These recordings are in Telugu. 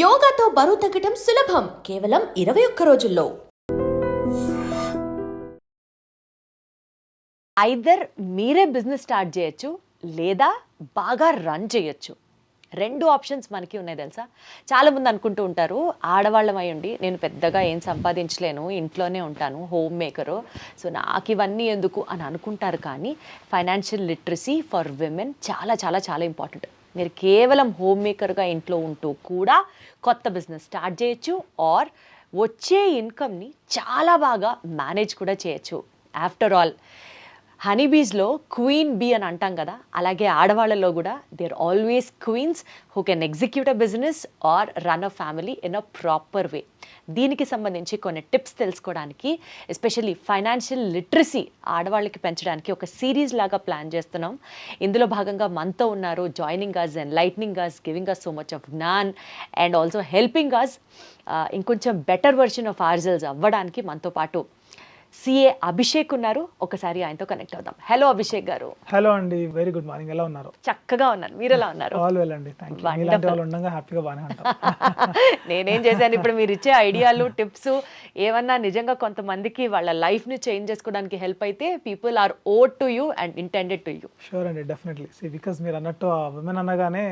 యోగాతో బరువు తగ్గటం సులభం. కేవలం ఇరవై ఒక్క రోజుల్లో. ఐదర్ మీరే బిజినెస్ స్టార్ట్ చేయొచ్చు లేదా బాగా రన్ చేయొచ్చు. రెండు ఆప్షన్స్ మనకి ఉన్నాయి తెలుసా? చాలామంది అనుకుంటూ ఉంటారు ఆడవాళ్ళం ఉండి నేను పెద్దగా ఏం సంపాదించలేను ఇంట్లోనే ఉంటాను హోమ్ మేకరు సో నాకు ఇవన్నీ ఎందుకు అని అనుకుంటారు కానీ ఫైనాన్షియల్ లిటరసీ ఫర్ విమెన్ చాలా చాలా చాలా ఇంపార్టెంట్. మీరు కేవలం హోమ్ మేకర్గా ఇంట్లో ఉంటూ కూడా కొత్త బిజినెస్ స్టార్ట్ చేయొచ్చు ఆర్ వచ్చే ఇన్కమ్ని చాలా బాగా మేనేజ్ కూడా చేయొచ్చు. ఆఫ్టర్ ఆల్ హనీబీస్లో క్వీన్ బీ అని అంటాం కదా అలాగే ఆడవాళ్ళలో కూడా they are always queens who can execute a business or run a family in a proper way దీనికి సంబంధించి కొన్ని టిప్స్ తెలుసుకోవడానికి ఎస్పెషల్లీ ఫైనాన్షియల్ లిటరసీ ఆడవాళ్ళకి పెంచడానికి ఒక సిరీస్ లాగా ప్లాన్ చేస్తున్నాం. ఇందులో భాగంగా మనతో ఉన్నారు joining us and lightning us giving us so much of gyan and also helping us ఇంకొంచెం బెటర్ వర్షన్ ఆఫ్ ఆర్జల్స్ అవ్వడానికి మనతో పాటు సిఏ అభిషేక్ ఉన్నారు. ఒకసారి ఆయనతో కనెక్ట్ అవుదాం. హలో అభిషేక్ గారు. హలో అండి. వెరీ గుడ్ మార్నింగ్ ఎలా ఉన్నారు? చక్కగా ఉన్నారు. మీరు ఎలా ఉన్నారు? ఆల్ వెల్ అండి. ఉండగా హ్యాపీగా బాగానే నేనేం చేశాను? ఇప్పుడు మీరు ఇచ్చే ఐడియాలు టిప్స్ ఏమన్నా నిజంగా కొంతమందికి వాళ్ళ లైఫ్ని చేంజ్ చేసుకోవడానికి హెల్ప్ అయితే people are owe to you and intended to you sure అండి. డెఫినెట్లీ సి బికాస్ మీరు అన్నట్టు ఆ విమెన్ అనగానే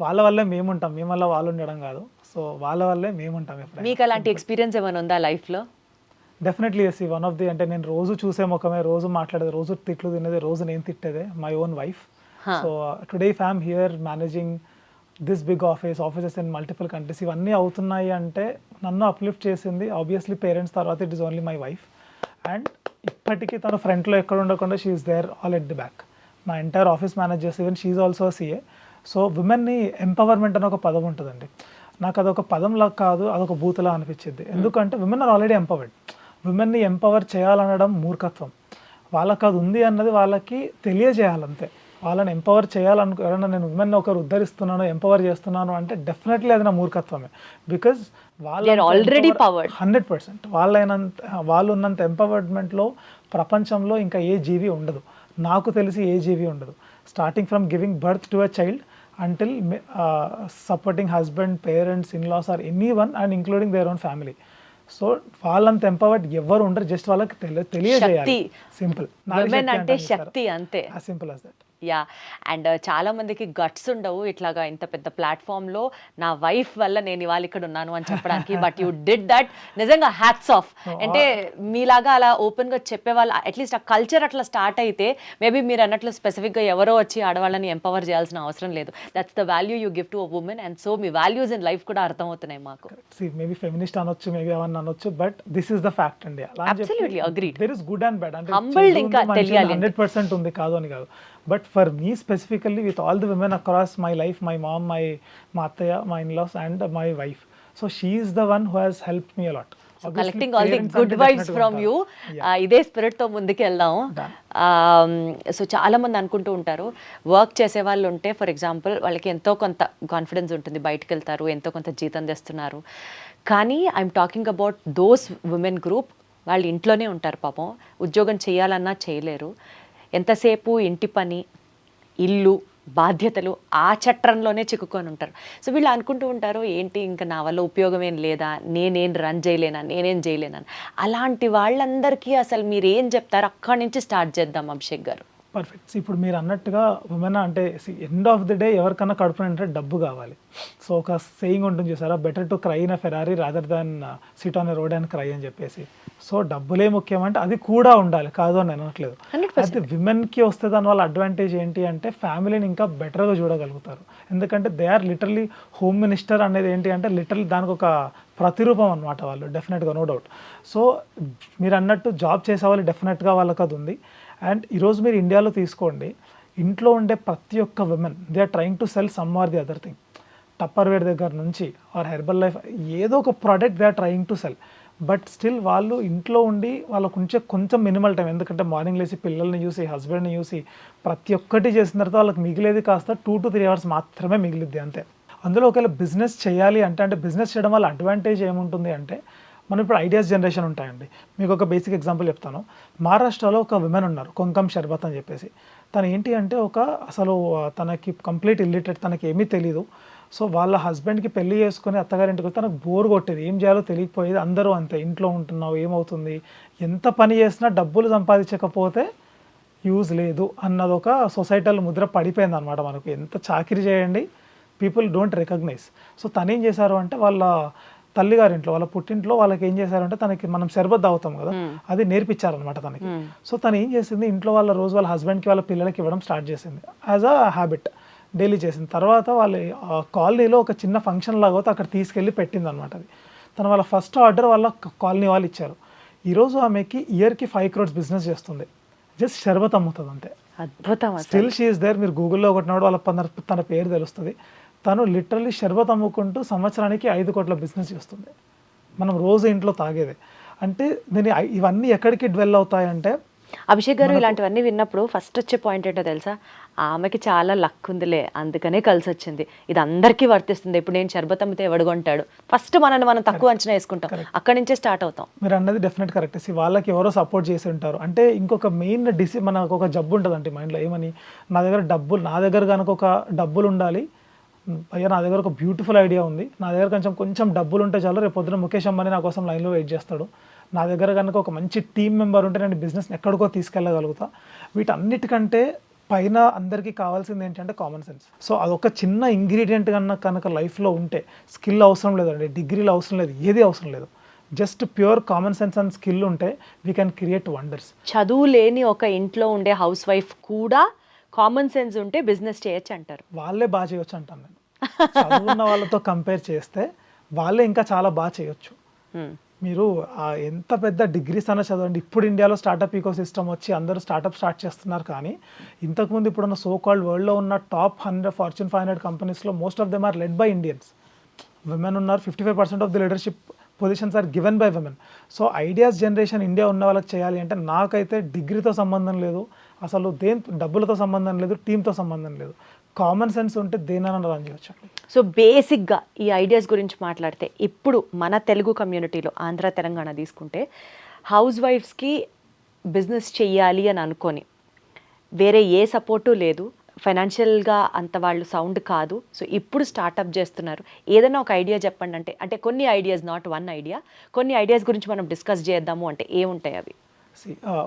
వాళ్ళ వల్లే మేము ఉంటాం. మేము వల్ల వాళ్ళు ఉండడం కాదు. సో వాళ్ళ వల్లే మేము ఉంటాం మీకు అలాంటి ఎక్స్పీరియన్స్ ఏమైనా ఉందా లైఫ్లో definitely yes one of the అంటే నేను రోజు చూసే ముఖమే రోజు మాట్లాడేది రోజు తిట్లు తినేది రోజు నేను తిట్టేదే my own wife so today if I'm here managing this big office offices in multiple countries ఇవన్నీ అవుతున్నాయి అంటే నన్ను అప్లిఫ్ట్ చేసింది ఆబ్వియస్లీ పేరెంట్స్ తర్వాత it is only my wife and ఇప్పటికీ తను ఫ్రంట్లో ఎక్కడ ఉండకుండా she's there all at the back మా ఎంటైర్ ఆఫీస్ మేనేజ్ చేసి even she's also CA so విమెన్ని empowerment అని ఒక పదం ఉంటుందండి. నాకు అదొక పదంలా కాదు అదొక బూతులా అనిపించింది. ఎందుకంటే విమెన్ ఆర్ ఆల్రెడీ ఎంపవర్డ్ విమెన్ని ఎంపవర్ చేయాలనడం మూర్ఖత్వం. వాళ్ళకి అది ఉంది అన్నది వాళ్ళకి తెలియజేయాలంతే. వాళ్ళని ఎంపవర్ చేయాలనుకో ఎవరైనా నేను విమెన్ ఒకరు ఉద్ధరిస్తున్నాను ఎంపవర్ చేస్తున్నాను అంటే డెఫినెట్లీ అది నా మూర్ఖత్వమే. Because are already powered. Hundred percent. వాళ్ళైనంత వాళ్ళు ఉన్నంత ఎంపవర్మెంట్లో ప్రపంచంలో ఇంకా ఏ జీవి ఉండదు. నాకు తెలిసి ఏ జీవి ఉండదు. Starting from giving birth to a child until supporting husband parents in laws or anyone and including their own family. So వాళ్ళంత ఎంపవర్డ్ ఎవరు ఉండరు జస్ట్ వాళ్ళకి తెలి తెలియజేయాలి. సింపుల్ అంటే శక్తి అంతే. Simple as that yeah and చాలా మందికి గట్స్ ఉండవు ఇట్లాగా ఇంత పెద్ద ప్లాట్ఫామ్లో నా వైఫ్ వల్ల నేను ఇవాళ ఇక్కడ ఉన్నాను అని చెప్పడానికి. బట్ యూ డిడ్ దట్ నిజంగా హ్యాట్స్ ఆఫ్ అంటే మీలాగా అలా ఓపెన్గా చెప్పేవాళ్ళు అట్లీస్ట్ ఆ కల్చర్ అట్లా స్టార్ట్ అయితే మేబీ మీరు అన్నట్లు స్పెసిఫిక్గా ఎవరో వచ్చి ఆడవాళ్ళని ఎంపవర్ చేయాల్సిన అవసరం లేదు. That's the value you give to a women and so me values in life కూడా అర్థమవుతున్నాయి మాకు. మేబీ ఫెమినిస్ట్ అనొచ్చు మేబీ ఏమన్నా అనొచ్చు but this is the fact అండి. agreed. There is good and bad అంటే ఇంకా తెలియాలి హండ్రెడ్ పర్సెంట్ ఉంది కాదు అని కాదు. But for me specifically with all the women across my life my mom my మా అత్తయ్య my in laws and my wife so she is the one who has help me a lot collecting all the good vibes from you ఇదే spirit తో ముందుకు వెళ్దాం. సో చాలా మంది అనుకుంటూ ఉంటారు వర్క్ చేసే వాళ్ళు ఉంటే ఫర్ ఎగ్జాంపుల్ వాళ్ళకి ఎంతో కొంత కాన్ఫిడెన్స్ ఉంటుంది బయటకు వెళ్తారు ఎంతో కొంత జీతం తెస్తున్నారు. కానీ I'm talking about those women group వాళ్ళు ఇంట్లోనే ఉంటారు పాపం. ఉద్యోగం చేయాలన్నా చేయలేరు. ఎంతసేపు ఇంటి పని ఇల్లు బాధ్యతలు ఆ చట్రంలోనే చిక్కుకొని ఉంటారు. సో వీళ్ళు అనుకుంటూ ఉంటారు ఏంటి ఇంకా నా వల్ల ఉపయోగం ఏం లేదా? నేనేం రన్ చేయలేనా? నేనేం చేయలేనా? అలాంటి వాళ్ళందరికీ అసలు మీరు ఏం చెప్తారు అక్కడి నుంచి స్టార్ట్ చేద్దాం అభిషేక్ గారు. పర్ఫెక్ట్ ఇప్పుడు మీరు అన్నట్టుగా ఉమెన్ అంటే ఎండ్ ఆఫ్ ది డే ఎవరికన్నా కడుపు అంటే డబ్బు కావాలి. సో ఒక సేయింగ్ ఉంటుంది చూసారా? Better to cry in a Ferrari rather than sit on road and cry అని చెప్పేసి. సో డబ్బులే ముఖ్యం అంటే అది కూడా ఉండాలి. కాదు అని అనట్లేదు. 100%. అయితే విమెన్కి వస్తే దాని వల్ల అడ్వాంటేజ్ ఏంటి అంటే ఫ్యామిలీని ఇంకా బెటర్గా చూడగలుగుతారు. ఎందుకంటే they are literally home minister అనేది ఏంటి అంటే లిటరలీ దానికి ఒక ప్రతిరూపం అనమాట వాళ్ళు. డెఫినెట్గా నో డౌట్ సో మీరు అన్నట్టు జాబ్ చేసే వాళ్ళు డెఫినెట్గా వాళ్ళకి అది ఉంది. అండ్ ఈరోజు మీరు ఇండియాలో తీసుకోండి. ఇంట్లో ఉండే ప్రతి ఒక్క women they are trying to sell some or the other thing Tupperware దగ్గర నుంచి ఆర్ హెర్బల్ లైఫ్ ఏదో ఒక product they are trying to sell but still వాళ్ళు ఇంట్లో ఉండి వాళ్ళకు ఉంచే కొంచెం మినిమల్ టైం ఎందుకంటే మార్నింగ్ లేచి పిల్లల్ని చూసి హస్బెండ్ని చూసి ప్రతి ఒక్కటి చేసిన తర్వాత వాళ్ళకి మిగిలేది కాస్త టూ టు త్రీ అవర్స్ మాత్రమే మిగిలిద్ది అంతే. అందులో ఒకవేళ బిజినెస్ చేయాలి అంటే అంటే బిజినెస్ చేయడం వల్ల అడ్వాంటేజ్ ఏముంటుంది అంటే మనం ఇప్పుడు ఐడియాస్ జనరేషన్ ఉంటాయండి. మీకు ఒక బేసిక్ ఎగ్జాంపుల్ చెప్తాను. మహారాష్ట్రలో ఒక విమెన్ ఉన్నారు కొంకం షర్బత్ అని చెప్పేసి. తను ఏంటి అంటే ఒక అసలు తనకి కంప్లీట్ ఇల్లిటరేట్ తనకి ఏమీ తెలీదు. సో వాళ్ళ హస్బెండ్కి పెళ్ళి చేసుకుని అత్తగారింటికి తనకు బోర్ కొట్టేది. ఏం చేయాలో తెలియకపోయేది. అందరూ అంతే ఇంట్లో ఉంటున్నావు ఏమవుతుంది? ఎంత పని చేసినా డబ్బులు సంపాదించకపోతే యూజ్ లేదు అన్నది ఒక సొసైటీలో ముద్ర పడిపోయింది అనమాట మనకు. ఎంత చాకరీ చేయండి? పీపుల్ డోంట్ రికగ్నైజ్ సో తను ఏం చేశారు అంటే వాళ్ళ తల్లిగారింట్లో వాళ్ళ పుట్టింట్లో వాళ్ళకి ఏం చేశారంటే తనకి మనం షర్బత్ తాగుతాం కదా అది నేర్పించారనమాట తనకి. సో తను ఏం చేసింది ఇంట్లో వాళ్ళ రోజు వాళ్ళ హస్బెండ్కి వాళ్ళ పిల్లలకి ఇవ్వడం స్టార్ట్ చేసింది. యాజ్ అ హ్యాబిట్ డైలీ చేసింది. తర్వాత వాళ్ళ కాలనీలో ఒక చిన్న ఫంక్షన్ లాగా అక్కడ తీసుకెళ్ళి పెట్టింది అనమాట అది. తన వాళ్ళ ఫస్ట్ ఆర్డర్ వాళ్ళ కాలనీ వాళ్ళు ఇచ్చారు. ఈరోజు ఆమెకి ఇయర్కి ఫైవ్ క్రోడ్స్ బిజినెస్ చేస్తుంది. జస్ట్ షర్బత్ అమ్ముతుంది అంతే అద్భుతం స్టిల్ షీఈస్ దేర్ మీరు గూగుల్లో కొట్టినాడు వాళ్ళ తన పేరు తెలుస్తుంది. తను లిటరల్లీ షర్బత్ అమ్ముకుంటూ సంవత్సరానికి ఐదు కోట్ల బిజినెస్ చేస్తుంది. మనం రోజు ఇంట్లో తాగేదే. అంటే ఐ- ఇవన్నీ ఎక్కడికి డ్వెల్ అవుతాయంటే అభిషేక్ గారు ఇలాంటివన్నీ విన్నప్పుడు ఫస్ట్ వచ్చే పాయింట్ ఏంటో తెలుసా? ఆమెకి చాలా లక్ ఉందిలే అందుకనే కలిసి వచ్చింది. ఇది అందరికీ వర్తిస్తుంది. ఇప్పుడు నేను షర్బత్ అమ్మితే ఎవడు కొంటాడు? ఫస్ట్ మనల్ని మనం తక్కువ అంచనా వేసుకుంటాం. అక్కడి నుంచే స్టార్ట్ అవుతాం. మీరు అన్నది డెఫినెట్ కరెక్ట్ వాళ్ళకి ఎవరో సపోర్ట్ చేసి ఉంటారు. అంటే ఇంకొక మెయిన్ డిసి మనకు ఒక జబ్బు ఉంటుందండి మైండ్లో ఏమని? నా దగ్గర డబ్బులు నా దగ్గర కనుక ఒక డబ్బులు ఉండాలి అయ్యా నా దగ్గర ఒక బ్యూటిఫుల్ ఐడియా ఉంది. నా దగ్గర కొంచెం కొంచెం డబ్బులు ఉంటే చాలు రేపు పొద్దున ముఖేష్ అంబానీ నా కోసం లైన్లో వెయిట్ చేస్తాడు. నా దగ్గర కనుక ఒక మంచి టీం మెంబర్ ఉంటే నేను బిజినెస్ని ఎక్కడికో తీసుకెళ్ళగలుగుతా. వీటన్నిటికంటే పైన అందరికీ కావాల్సింది ఏంటంటే కామన్ సెన్స్ సో అదొక చిన్న ఇంగ్రీడియంట్ కన్నా కనుక లైఫ్లో ఉంటే స్కిల్ అవసరం లేదండి. డిగ్రీలు అవసరం లేదు. ఏది అవసరం లేదు. Just pure common sense and skill ఉంటే వీ కెన్ క్రియేట్ వండర్స్ చదువు లేని ఒక ఇంట్లో ఉండే హౌస్ వైఫ్ కూడా కామన్ సెన్స్ ఉంటే బిజినెస్ చేయొచ్చు అంటారు. వాళ్ళే బాగా చేయొచ్చు అంటాను నేను. చదువున్న వాళ్ళతో కంపేర్ చేస్తే వాళ్ళే ఇంకా చాలా బాగా చేయొచ్చు. మీరు ఎంత పెద్ద డిగ్రీస్ అన్న చదవండి. ఇప్పుడు ఇండియాలో స్టార్టప్ ఈకో సిస్టమ్ వచ్చి అందరూ స్టార్టప్ స్టార్ట్ చేస్తున్నారు కానీ ఇంతకుముందు ఇప్పుడున్న సో కాల్డ్ వరల్డ్లో ఉన్న top hundred Fortune five hundred కంపెనీస్లో most of them are led by Indians women ఉన్నారు fifty five percent of the leadership positions are given by women so ideas generation India ఉన్న వాళ్ళకి చేయాలి అంటే నాకైతే డిగ్రీతో సంబంధం లేదు. అసలు దేని డబ్బులతో సంబంధం లేదు టీంతో సంబంధం లేదు. కామన్ సెన్స్ ఉంటే దేనైనా రన్ చేయొచ్చు. సో బేసిక్గా ఈ ఐడియాస్ గురించి మాట్లాడితే ఇప్పుడు మన తెలుగు కమ్యూనిటీలో ఆంధ్ర తెలంగాణ తీసుకుంటే హౌస్ వైఫ్స్కి బిజినెస్ చెయ్యాలి అని అనుకొని వేరే ఏ సపోర్టు లేదు. ఫైనాన్షియల్గా అంత వాళ్ళు సౌండ్ కాదు. సో ఇప్పుడు స్టార్టప్ చేస్తున్నారు. ఏదైనా ఒక ఐడియా చెప్పండి అంటే అంటే కొన్ని ఐడియాస్ నాట్ వన్ ఐడియా కొన్ని ఐడియాస్ గురించి మనం డిస్కస్ చేద్దాము అంటే ఏముంటాయి అవి?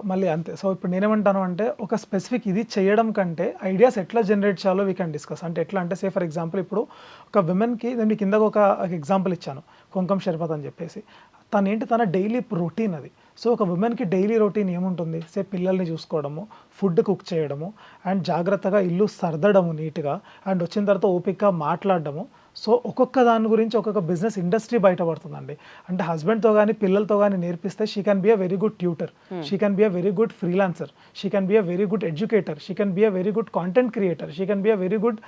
మళ్ళీ అంతే. సో ఇప్పుడు నేనేమంటాను అంటే ఒక స్పెసిఫిక్ ఇది చేయడం కంటే ఐడియాస్ ఎట్లా జనరేట్ చేయాలో వీ కెన్ డిస్కస్ అంటే ఎట్లా అంటే సే ఫర్ ఎగ్జాంపుల్ ఇప్పుడు ఒక విమెన్కి నేను మీకు కింద ఒక ఎగ్జాంపుల్ ఇచ్చాను కుంకం షర్బత్ అని చెప్పేసి. తను ఏంటి తన డైలీ రొటీన్ అది. సో ఒక ఉమెన్కి డైలీ రొటీన్ ఏముంటుంది? సే పిల్లల్ని చూసుకోవడము ఫుడ్ కుక్ చేయడము అండ్ జాగ్రత్తగా ఇల్లు సర్దడము నీట్గా అండ్ వచ్చిన తర్వాత ఓపికగా మాట్లాడడము సో ఒక్కొక్క దాని గురించి ఒక్కొక్క బిజినెస్ ఇండస్ట్రీ బయటపడుతుందండి. అంటే హస్బెండ్తో కానీ పిల్లలతో కానీ నేర్పిస్తే she can be a very good tutor she can be a very good freelancer she can be a very good educator she can be a very good content creator she can be a very good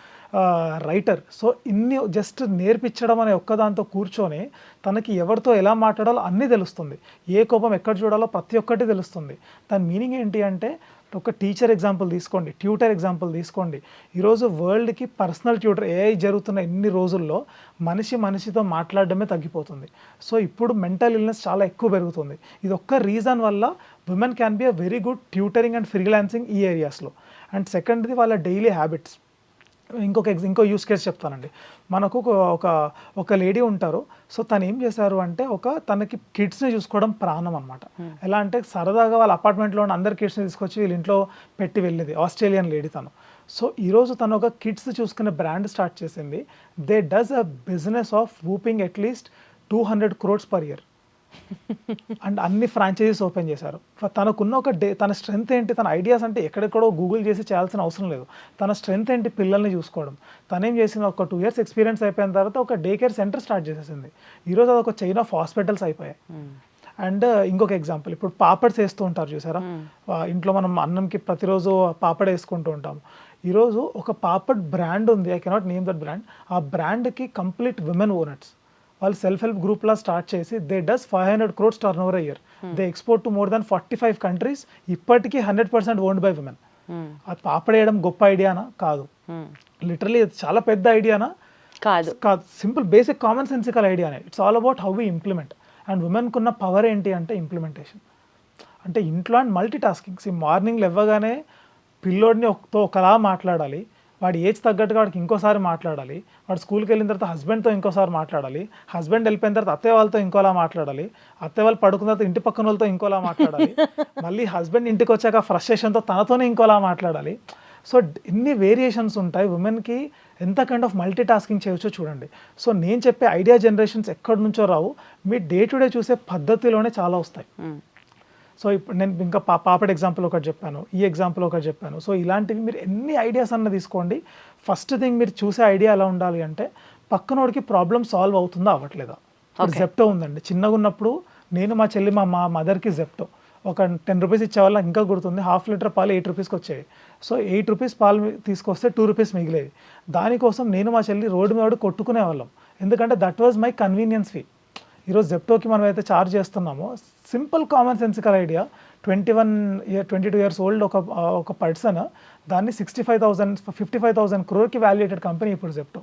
writer so ఇన్ని జస్ట్ నేర్పించడం అనే ఒక్కదాంతో కూర్చొని తనకి ఎవరితో ఎలా మాట్లాడాలో అన్నీ తెలుస్తుంది. ఏ కోపం ఎక్కడ చూడాలో ప్రతి ఒక్కటి తెలుస్తుంది. దాని మీనింగ్ ఏంటి అంటే ఒక టీచర్ ఎగ్జాంపుల్ తీసుకోండి ట్యూటర్ ఎగ్జాంపుల్ తీసుకోండి. ఈరోజు వరల్డ్కి పర్సనల్ ట్యూటర్ ఏఐ జరుగుతున్న ఎన్ని రోజుల్లో మనిషి మనిషితో మాట్లాడడమే తగ్గిపోతుంది. సో ఇప్పుడు మెంటల్ ఇల్నెస్ చాలా ఎక్కువ పెరుగుతుంది. ఇది ఒక్క రీజన్ వల్ల women can be a very good tutoring and freelancing ఈ ఏరియాస్లో అండ్ సెకండ్ది వాళ్ళ డైలీ హ్యాబిట్స్ ఇంకొక ఎగ్జ ఇంకో యూస్ కేస్ చెప్తానండి. మనకు ఒక ఒక లేడీ ఉంటారు. సో తను ఏం చేశారు అంటే ఒక తనకి కిడ్స్ని చూసుకోవడం ప్రాణం అనమాట ఎలా అంటే సరదాగా వాళ్ళ అపార్ట్మెంట్లో ఉన్న అందరు కిడ్స్ని తీసుకొచ్చి వీళ్ళ ఇంట్లో పెట్టి వెళ్ళేది. ఆస్ట్రేలియన్ లేడీ తను. సో ఈరోజు తను ఒక కిడ్స్ చూసుకునే బ్రాండ్ స్టార్ట్ చేసింది. They does a business of whooping at least two hundred crores per year and అన్ని ఫ్రాంచైజీస్ ఓపెన్ చేశారు. తనకున్న ఒక డే తన స్ట్రెంగ్త్ ఏంటి తన ఐడియాస్ అంటే ఎక్కడెక్కడో గూగుల్ చేసి చేయాల్సిన అవసరం లేదు. తన స్ట్రెంగ్త్ ఏంటి పిల్లల్ని చూసుకోవడం. తనేం చేసింది ఒక టూ ఇయర్స్ ఎక్స్పీరియన్స్ అయిపోయిన తర్వాత ఒక డే కేర్ సెంటర్ స్టార్ట్ చేసేసింది. ఈరోజు అది ఒక చైన్ ఆఫ్ హాస్పిటల్స్ అయిపోయాయి. అండ్ ఇంకొక ఎగ్జాంపుల్ ఇప్పుడు పాపడ్స్ వేస్తూ ఉంటారు చూసారా? ఆ, ఇంట్లో మనం అన్నంకి ప్రతిరోజు పాపడ్ వేసుకుంటూ ఉంటాం. ఈరోజు ఒక పాపడ్ బ్రాండ్ ఉంది I cannot name that brand. ఆ బ్రాండ్కి కంప్లీట్ విమెన్ ఓనర్స్. వాళ్ళు సెల్ఫ్ హెల్ప్ గ్రూప్లా స్టార్ట్ చేసి they does five hundred crores turnover year they export to more than forty five countries ఇప్పటికీ hundred percent owned by women అది పాపడేయడం గొప్ప ఐడియానా కాదు. లిటరలీ చాలా పెద్ద ఐడియానా కాదు. కాదు. Simple basic common sensical ఐడియానే it's all about how we implement and ఉమెన్కి ఉన్న పవర్ ఏంటి అంటే ఇంప్లిమెంటేషన్ అంటే ఇంట్లో అండ్ మల్టీ టాస్కింగ్ ఈ మార్నింగ్ లేవగానే పిల్లోడిని ఒకతో ఒకలా మాట్లాడాలి. వాడి ఏజ్ తగ్గట్టుగా వాడికి ఇంకోసారి మాట్లాడాలి. వాడు స్కూల్కి వెళ్ళిన తర్వాత హస్బెండ్తో ఇంకోసారి మాట్లాడాలి. హస్బెండ్ వెళ్ళిపోయిన తర్వాత అత్తయ్య వాళ్ళతో ఇంకోలా మాట్లాడాలి. అత్తయ్య వాళ్ళు పడుకున్న తర్వాత ఇంటి పక్కన వాళ్ళతో ఇంకోలా మాట్లాడాలి. మళ్ళీ హస్బెండ్ ఇంటికి వచ్చాక ఫ్రస్ట్రేషన్తో తనతోనే ఇంకోలా మాట్లాడాలి. సో ఎన్ని వేరియేషన్స్ ఉంటాయి. ఉమెన్కి ఎంత కైండ్ ఆఫ్ మల్టీ టాస్కింగ్ చేయొచ్చో చూడండి. సో నేను చెప్పే ఐడియా జనరేషన్స్ ఎక్కడి నుంచో రావు. మీ డే టు డే చూసే పద్ధతిలోనే చాలా వస్తాయి. సో ఇప్పుడు నేను ఇంకా పా పాపడ్ ఎగ్జాంపుల్ ఒకటి చెప్పాను ఈ ఎగ్జాంపుల్ ఒకటి చెప్పాను. సో ఇలాంటివి మీరు ఎన్ని ఐడియాస్ అన్న తీసుకోండి. ఫస్ట్ థింగ్ మీరు చూసే ఐడియా ఎలా ఉండాలి అంటే పక్కనోడికి ప్రాబ్లం సాల్వ్ అవుతుందా అవ్వట్లేదా? జెప్టో ఉందండి. చిన్నగా ఉన్నప్పుడు నేను మా చెల్లి మా మా మదర్కి జెప్టో ఒక టెన్ రూపీస్ ఇచ్చేవాళ్ళ ఇంకా గుర్తుంది. హాఫ్ లీటర్ పాలు ఎయిట్ రూపీస్కి వచ్చేవి సో ఎయిట్ రూపీస్ పాలు తీసుకొస్తే టూ రూపీస్ మిగిలేవి. దానికోసం నేను మా చెల్లి రోడ్డు మీద కొట్టుకునే వాళ్ళం ఎందుకంటే that was my convenience fee ఈరోజు జెప్టోకి మనం అయితే చార్జ్ చేస్తున్నామో simple common sensical idea. Twenty one year twenty two years old ఒక ఒక పర్సన్ దాన్ని sixty five thousand fifty five thousand క్రోర్కి valuated company ఇప్పుడు జెప్టో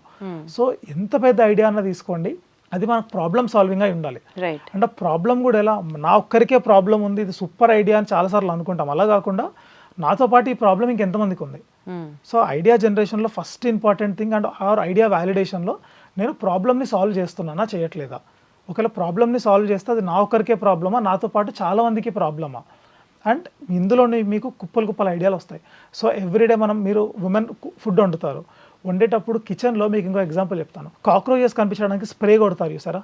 సో ఎంత పెద్ద ఐడియా అన్న తీసుకోండి. అది మనకు ప్రాబ్లమ్ సాల్వింగ్ అయి ఉండాలి. అంటే ప్రాబ్లం కూడా ఎలా? నా ఒక్కరికే ప్రాబ్లం ఉంది ఇది సూపర్ ఐడియా అని చాలాసార్లు అనుకుంటాం. అలా కాకుండా నాతో పాటు ఈ ప్రాబ్లం ఇంకెంతమందికి ఉంది. మ్మ్. సో ఐడియా జనరేషన్లో first important thing and or idea వ్యాలిడేషన్లో నేను ప్రాబ్లమ్ని సాల్వ్ చేస్తున్నానా చేయట్లేదా? ఒకవేళ ప్రాబ్లమ్ని సాల్వ్ చేస్తే అది నా ఒక్కరికే ప్రాబ్లమా నాతో పాటు చాలా మందికి ప్రాబ్లమా అండ్ ఇందులోనే మీకు కుప్పలు కుప్పలు ఐడియాలు వస్తాయి. సో ఎవ్రీడే మనం మీరు ఉమెన్ ఫుడ్ వండుతారు. వండేటప్పుడు కిచెన్లో మీకు ఇంకో ఎగ్జాంపుల్ చెప్తాను. కాక్రోచెస్ కనిపించడానికి స్ప్రే కొడతారు చూసారా?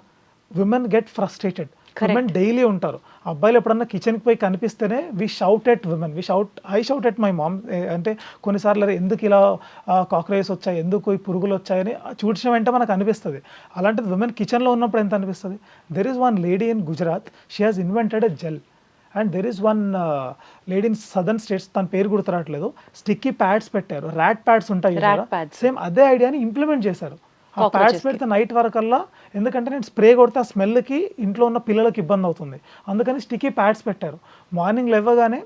Women get frustrated women daily ఉంటారు. అబ్బాయిలు ఎప్పుడన్నా కిచెన్కి పోయి కనిపిస్తేనే we shout at women we shout I shout at my mom అంటే కొన్నిసార్లు ఎందుకు ఇలా కాక్రోచెస్ వచ్చాయి? ఎందుకు ఈ పురుగులు వచ్చాయని చూసిన వెంట మనకు అనిపిస్తుంది. అలాంటిది విమెన్ కిచెన్లో ఉన్నప్పుడు ఎంత అనిపిస్తుంది? There is one lady in Gujarat she has invented a gel and there is one lady in southern states తన పేరు గుర్తురావట్లేదు. స్టిక్కీ ప్యాడ్స్ పెట్టారు. ర్యాట్ ప్యాడ్స్ ఉంటాయి. సేమ్ అదే ఐడియాని ఇంప్లిమెంట్ చేశారు. ఆ ప్యాడ్స్ పెడితే నైట్ వరకల్లా ఎందుకంటే నేను స్ప్రే కొడితే ఆ స్మెల్కి ఇంట్లో ఉన్న పిల్లలకి ఇబ్బంది అవుతుంది. అందుకని స్టిక్కీ ప్యాడ్స్ పెట్టారు. మార్నింగ్ లేవగానే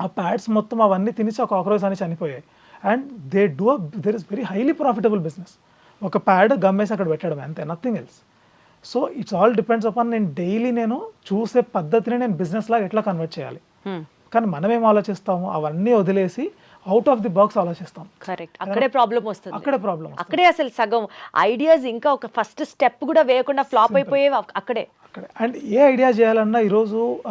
ఆ ప్యాడ్స్ మొత్తం అవన్నీ తినేసి ఆ కాక్రోచ్ అని చనిపోయాయి. And they do there is very highly profitable business. ఒక ప్యాడ్ గమ్మేసి అక్కడ పెట్టడం అంతే nothing else. So it's all depends upon నేను డైలీ నేను చూసే పద్ధతిని నేను బిజినెస్ లాగా ఎట్లా కన్వర్ట్ చేయాలి. కానీ మనం ఏం ఆలోచిస్తాము? అవన్నీ వదిలేసి అవుట్ ఆఫ్ ది బాక్స్ ఆలోచిస్తాం. కరెక్ట్ అక్కడే ప్రాబ్లం వస్తుంది. అక్కడే ప్రాబ్లం అక్కడే అసలు సగం ఐడియాస్ ఇంకా ఒక ఫస్ట్ స్టెప్ కూడా వేయకుండా ఫ్లాప్ అయిపోయేవి అక్- అక్కడే. అక్కడ. అండ్ ఏ ఐడియా చేయాలన్నా ఈరోజు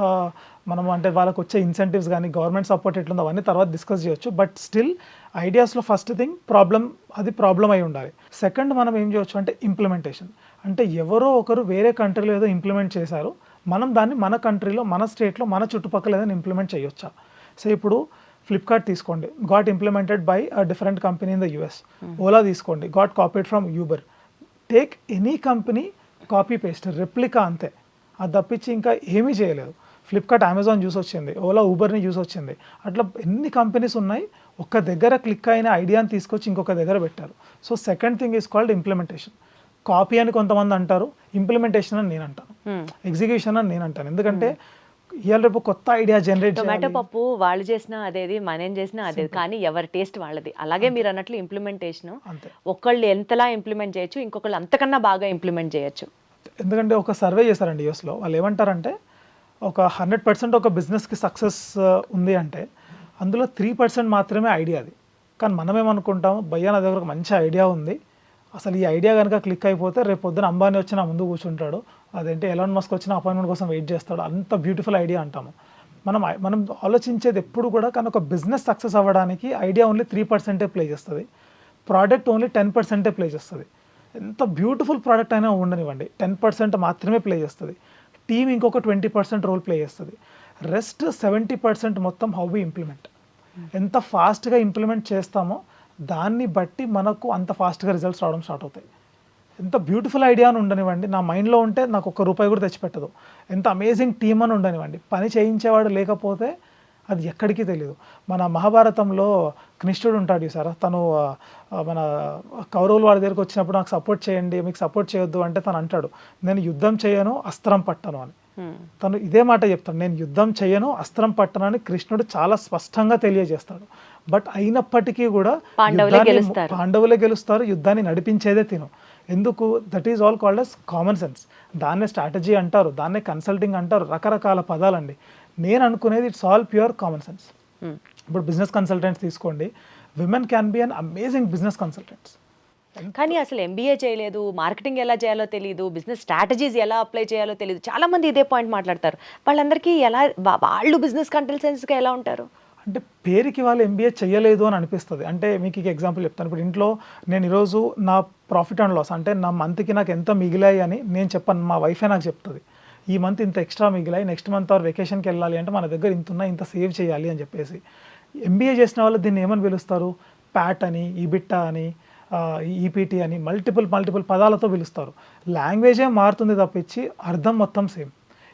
మనం అంటే వాళ్ళకి వచ్చే ఇన్సెంటివ్స్ కానీ గవర్నమెంట్ సపోర్ట్ ఎట్లుందో అవన్నీ తర్వాత డిస్కస్ చేయొచ్చు. బట్ స్టిల్ ఐడియాస్లో ఫస్ట్ థింగ్ ప్రాబ్లం అది ప్రాబ్లం అయి ఉండాలి. సెకండ్ మనం ఏం చేయొచ్చు అంటే ఇంప్లిమెంటేషన్ అంటే ఎవరో ఒకరు వేరే కంట్రీలో ఏదో ఇంప్లిమెంట్ చేశారు. మనం దాన్ని మన కంట్రీలో మన స్టేట్లో మన చుట్టుపక్కల ఏదైనా ఇంప్లిమెంట్ చేయొచ్చా? సో ఇప్పుడు ఫ్లిప్కార్ట్ తీసుకోండి. Got implemented by a different company in the US Ola తీసుకోండి. Got copied from Uber take any company copy paste replica అంతే. అది తప్పించి ఇంకా ఏమీ చేయలేదు. ఫ్లిప్కార్ట్ అమెజాన్ చూసి వచ్చింది. ఓలా ఊబర్ని చూసి వచ్చింది. అట్లా ఎన్ని కంపెనీస్ ఉన్నాయి? ఒక్క దగ్గర క్లిక్ అయిన ఐడియాని తీసుకొచ్చి ఇంకొక దగ్గర పెట్టారు. So second thing is called implementation copy అని కొంతమంది అంటారు. ఇంప్లిమెంటేషన్ అని నేను అంటాను. Hmm. ఎగ్జిక్యూషన్ అని నేను అంటాను. ఎందుకంటే ఇవాళ రేపు కొత్త ఐడియా జనరేట్ టొమాటో పప్పు వాళ్ళు చేసినా అదేది మనం చేసినా అదేది కానీ ఎవరి టేస్ట్ వాళ్ళది. అలాగే మీరు అన్నట్లు ఇంప్లిమెంటేషన్ ఒకళ్ళు ఎంతలా ఇంప్లిమెంట్ చేయొచ్చు ఇంకొకళ్ళు అంతకన్నా బాగా ఇంప్లిమెంట్ చేయొచ్చు. ఎందుకంటే ఒక సర్వే చేశారండి యూఎస్లో వాళ్ళు ఏమంటారంటే ఒక హండ్రెడ్ పర్సెంట్ ఒక బిజినెస్కి సక్సెస్ ఉంది అంటే అందులో త్రీ పర్సెంట్ మాత్రమే ఐడియా అది. కానీ మనం ఏమనుకుంటాం భయ్యా నా దగ్గర ఒక మంచి ఐడియా ఉంది. అసలు ఈ ఐడియా కనుక క్లిక్ అయిపోతే రేపు పొద్దున అంబానీ వచ్చి నా ముందు కూర్చుంటాడు. అదేంటి ఎలాన్ మస్క్ వచ్చిన అపాయింట్మెంట్ కోసం వెయిట్ చేస్తాడు. అంత బ్యూటిఫుల్ ఐడియా అంటాము. మనం మనం ఆలోచించేది ఎప్పుడు కూడా కానీ ఒక బిజినెస్ సక్సెస్ అవ్వడానికి ఐడియా ఓన్లీ త్రీ పర్సెంటే ప్లే చేస్తుంది. ప్రోడక్ట్ ఓన్లీ టెన్ పర్సెంటే ప్లే చేస్తుంది. ఎంత బ్యూటిఫుల్ ప్రోడక్ట్ అయినా ఉండనివ్వండి. టెన్ పర్సెంట్ మాత్రమే ప్లే చేస్తుంది. టీం ఇంకొక ట్వంటీ పర్సెంట్ రోల్ ప్లే చేస్తుంది. రెస్ట్ సెవెంటీ పర్సెంట్ మొత్తం హౌ వి ఇంప్లిమెంట్ ఎంత ఫాస్ట్గా ఇంప్లిమెంట్ చేస్తామో దాన్ని బట్టి మనకు అంత ఫాస్ట్గా రిజల్ట్స్ రావడం స్టార్ట్ అవుతాయి. ఎంత బ్యూటిఫుల్ ఐడియా అని ఉండనివ్వండి. నా మైండ్లో ఉంటే నాకు ఒక్క రూపాయి కూడా తెచ్చిపెట్టదు. ఎంత అమేజింగ్ టీమ్ అని ఉండనివ్వండి. పని చేయించేవాడు లేకపోతే అది ఎక్కడికి తెలియదు మన మహాభారతంలో కృష్ణుడు ఉంటాడు సార్ తను మన కౌరవులు వాడి దగ్గరికి వచ్చినప్పుడు నాకు సపోర్ట్ చేయండి మీకు సపోర్ట్ చేయొద్దు అంటే తను అంటాడు నేను యుద్ధం చేయను అస్త్రం పట్టను అని. తను ఇదే మాట చెప్తాడు నేను యుద్ధం చేయను అస్త్రం పట్టను అని కృష్ణుడు చాలా స్పష్టంగా తెలియజేస్తాడు. బట్ అయినప్పటికీ కూడా. పాండవులే గెలుస్తారు యుద్ధాన్ని నడిపించేదే తిను. ఎందుకు? That is all called as common sense దాన్నే స్ట్రాటజీ అంటారు దాన్నే కన్సల్టింగ్ అంటారు రకరకాల పదాలండి. నేను అనుకునేది it's all pure common sense. ఇప్పుడు బిజినెస్ కన్సల్టెంట్స్ తీసుకోండి. Women can be an amazing business consultants కానీ అసలు ఎంబీఏ చేయలేదు మార్కెటింగ్ ఎలా చేయాలో తెలియదు బిజినెస్ స్ట్రాటజీస్ ఎలా అప్లై చేయాలో తెలియదు చాలా మంది ఇదే పాయింట్ మాట్లాడతారు. వాళ్ళందరికీ ఎలా వాళ్ళు బిజినెస్ కంటెన్సెన్స్గా ఎలా ఉంటారు? అంటే పేరుకి వాళ్ళు ఎంబీఏ చేయలేదు అని అనిపిస్తుంది. అంటే మీకు ఎగ్జాంపుల్ చెప్తాను. ఇప్పుడు ఇంట్లో నేను ఈరోజు నా ప్రాఫిట్ అండ్ లాస్ అంటే నా మంత్కి నాకు ఎంత మిగిలాయి అని నేను చెప్పాను. మా వైఫే నాకు చెప్తుంది. ఈ మంత్ ఇంత ఎక్స్ట్రా మిగిలాయి నెక్స్ట్ మంత్ ఆర్ వెకేషన్కి వెళ్ళాలి అంటే మన దగ్గర ఇంత ఉన్నా ఇంత సేవ్ చేయాలి అని చెప్పేసి. ఎంబీఏ చేసిన వాళ్ళు దీన్ని ఏమని పిలుస్తారు? ప్యాట్ అని ఈబిట్టా అని ఈపీటీ అని మల్టిపుల్ మల్టిపుల్ పదాలతో పిలుస్తారు. లాంగ్వేజే మారుతుంది తప్పించి అర్థం మొత్తం సేమ్